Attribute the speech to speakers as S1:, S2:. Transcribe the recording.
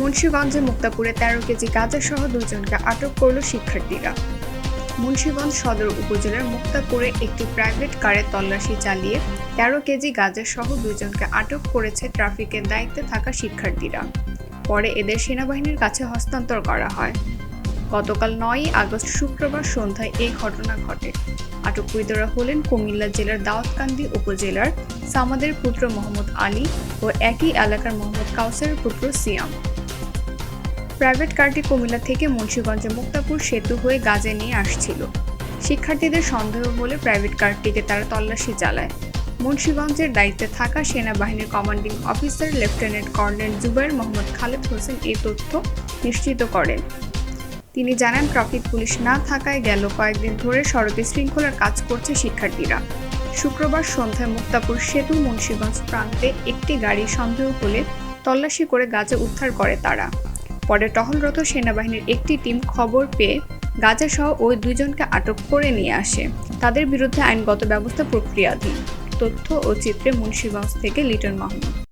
S1: মুন্সিগঞ্জে মুক্তাপুরে তেরো কেজি গাঁজা সহ দুজনকে আটক করল শিক্ষার্থীরা। মুন্সীগঞ্জ সদর উপজেলার মুক্তাপুরে একটি প্রাইভেট কারে তল্লাশি চালিয়ে তেরো কেজি গাঁজা সহ দুজনকে আটক করেছে ট্রাফিকের দায়িত্বে থাকা শিক্ষার্থীরা। পরে এদের সেনাবাহিনীর কাছে হস্তান্তর করা হয়। গতকাল নয়ই আগস্ট শুক্রবার সন্ধ্যায় এই ঘটনা ঘটে। আটককৃতরা হলেন কুমিল্লা জেলার দাউদকান্দি উপজেলার সামাদের পুত্র মোহাম্মদ আলী ও একই এলাকার মোহাম্মদ কাউসারের পুত্র সিয়াম। প্রাইভেট কারটি কুমিল্লা থেকে মুন্সিগঞ্জে মুক্তাপুর সেতু হয়ে গাজে নিয়ে আসছিল। শিক্ষার্থীদের সন্দেহ হলে প্রাইভেট কারটিকে তারা তল্লাশি চালায়। মুন্সীগঞ্জের দায়িত্বে থাকা সেনাবাহিনীর commanding officer lieutenant colonel Zubair Mohammad Khaled Hossain এই তথ্য নিশ্চিত করেন। তিনি জানান, ট্রাফিক পুলিশ না থাকায় গেল কয়েকদিন ধরে সড়কে শৃঙ্খলার কাজ করছে শিক্ষার্থীরা। শুক্রবার সন্ধ্যায় মুক্তাপুর সেতু মুন্সিগঞ্জ প্রান্তে একটি গাড়ি সন্দেহ হলে তল্লাশি করে গাজা উদ্ধার করে তারা। পরে টহলরত সেনাবাহিনীর একটি টিম খবর পেয়ে গাজা সহ ওই দুজনকে আটক করে নিয়ে আসে। তাদের বিরুদ্ধে আইনগত ব্যবস্থা প্রক্রিয়াধীন। তথ্য ও চিত্রে মুন্সিগঞ্জ থেকে লিটন মাহমুদ।